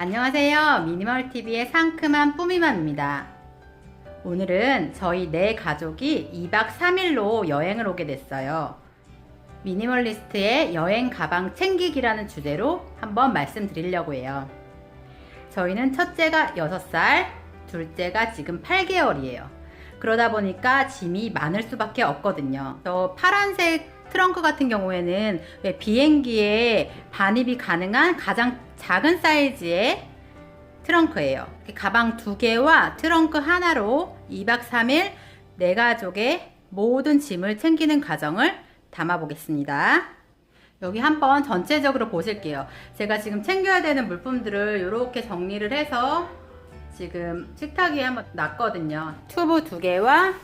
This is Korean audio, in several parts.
안녕하세요. 미니멀TV의 상큼한 뿌미맘입니다. 오늘은 저희 네 가족이 2박 3일로 여행을 오게 됐어요. 미니멀리스트의 여행 가방 챙기기라는 주제로 한번 말씀드리려고 해요. 저희는 첫째가 6살, 둘째가 지금 8개월이에요. 그러다 보니까 짐이 많을 수밖에 없거든요. 저 파란색 트렁크 같은 경우에는 왜 비행기에 반입이 가능한 가장 작은 사이즈의 트렁크예요. 가방 두 개와 트렁크 하나로 2박 3일 네 가족의 모든 짐을 챙기는 과정을 담아 보겠습니다. 여기 한번 전체적으로 보실게요. 제가 지금 챙겨야 되는 물품들을 이렇게 정리를 해서 지금 식탁 위에 한번 놨거든요. 튜브 두 개와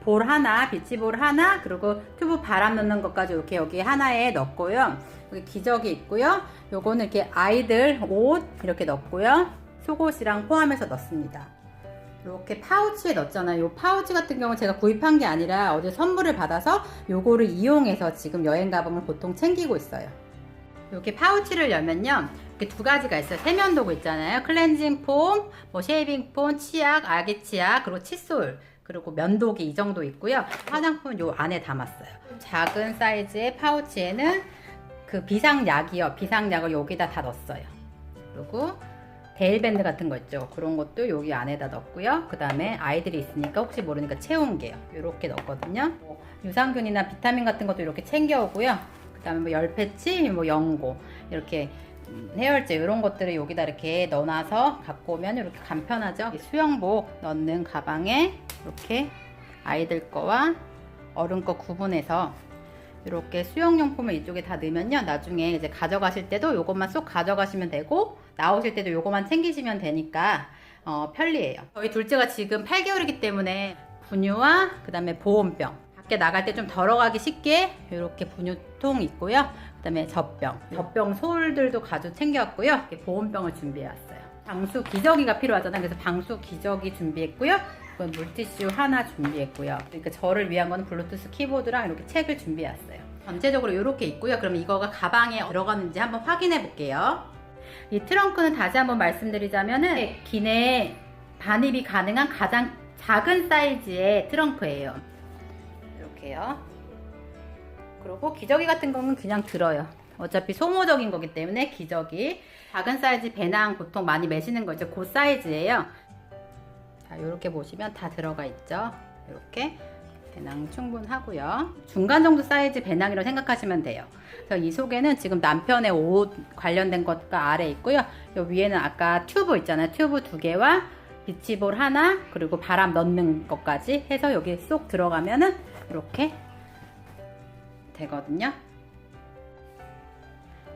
볼 하나, 비치볼 하나, 그리고 튜브 바람 넣는 것까지 이렇게 여기 하나에 넣고요. 여기 기저귀 있고요. 요거는 이렇게 아이들 옷 이렇게 넣고요. 속옷이랑 포함해서 넣습니다. 이렇게 파우치에 넣었잖아요. 이 파우치 같은 경우는 제가 구입한 게 아니라 어제 선물을 받아서 요거를 이용해서 지금 여행 가방을 보통 챙기고 있어요. 이렇게 파우치를 열면요. 이렇게 두 가지가 있어요. 세면도구 있잖아요. 클렌징 폼, 뭐 쉐이빙 폼, 치약, 아기 치약, 그리고 칫솔, 그리고 면도기 이 정도 있고요. 화장품은 요 안에 담았어요. 작은 사이즈의 파우치에는 그 비상약이요. 비상약을 여기다 다 넣었어요. 그리고 데일밴드 같은 거 있죠. 그런 것도 여기 안에다 넣었고요. 그 다음에 아이들이 있으니까 혹시 모르니까 체온 계요. 이렇게 넣었거든요. 뭐 유산균이나 비타민 같은 것도 이렇게 챙겨오고요. 그 다음에 뭐 열패치, 뭐 연고 이렇게 음, 해열제 이런 것들을 여기다 이렇게 넣어놔서 갖고 오면 이렇게 간편하죠. 수영복 넣는 가방에 이렇게 아이들 거와 어른 거 구분해서 이렇게 수영용품을 이쪽에 다 넣으면요. 나중에 이제 가져가실 때도 이것만 쏙 가져가시면 되고 나오실 때도 이것만 챙기시면 되니까 어, 편리해요. 저희 둘째가 지금 8개월이기 때문에 분유와 그 다음에 보온병 밖에 나갈 때 좀 덜어가기 쉽게 이렇게 분유통 있고요. 그 다음에 젖병, 젖병 솔들도 가져 챙겨왔고요. 이렇게 보온병을 준비해왔어요. 방수 기저귀가 필요하잖아요. 그래서 방수 기저귀 준비했고요. 이건 물티슈 하나 준비했고요. 그러니까 저를 위한 거는 블루투스 키보드랑 이렇게 책을 준비해왔어요. 전체적으로 이렇게 있고요. 그럼 이거가 가방에 들어갔는지 한번 확인해 볼게요. 이 트렁크는 다시 한번 말씀드리자면은 기내에 반입이 가능한 가장 작은 사이즈의 트렁크예요. 이렇게요. 그리고 기저귀 같은 거는 그냥 들어요. 어차피 소모적인 거기 때문에 기저귀 작은 사이즈 배낭 보통 많이 매시는 거 있죠. 그 사이즈예요. 자, 이렇게 보시면 다 들어가 있죠. 이렇게 배낭 충분하고요. 중간 정도 사이즈 배낭이라고 생각하시면 돼요. 그래서 이 속에는 지금 남편의 옷 관련된 것가 아래 있고요. 이 위에는 아까 튜브 있잖아요. 튜브 두 개와 비치볼 하나 그리고 바람 넣는 것까지 해서 여기 쏙 들어가면은 이렇게 되거든요.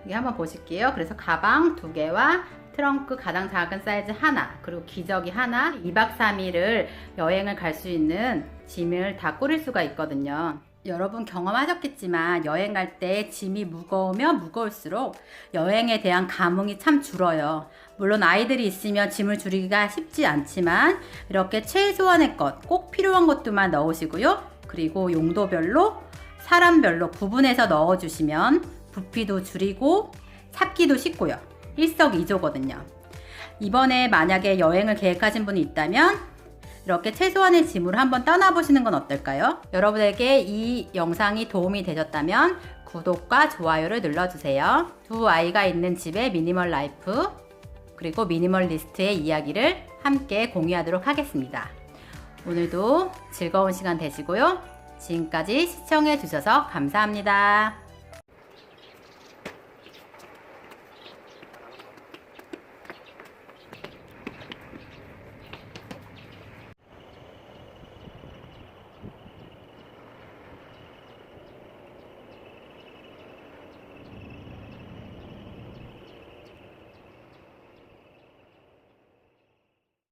여기 한번 보실게요. 그래서 가방 두 개와 트렁크 가장 작은 사이즈 하나, 그리고 기저귀 하나, 2박 3일을 여행을 갈 수 있는 짐을 다 꾸릴 수가 있거든요. 여러분 경험하셨겠지만 여행 갈 때 짐이 무거우면 무거울수록 여행에 대한 감흥이 참 줄어요. 물론 아이들이 있으면 짐을 줄이기가 쉽지 않지만 이렇게 최소한의 것, 꼭 필요한 것들만 넣으시고요. 그리고 용도별로 사람별로 구분해서 넣어주시면 부피도 줄이고 찾기도 쉽고요. 일석이조거든요. 이번에 만약에 여행을 계획하신 분이 있다면 이렇게 최소한의 짐으로 한번 떠나보시는 건 어떨까요? 여러분에게 이 영상이 도움이 되셨다면 구독과 좋아요를 눌러주세요. 두 아이가 있는 집의 미니멀 라이프 그리고 미니멀 리스트의 이야기를 함께 공유하도록 하겠습니다. 오늘도 즐거운 시간 되시고요. 지금까지 시청해 주셔서 감사합니다.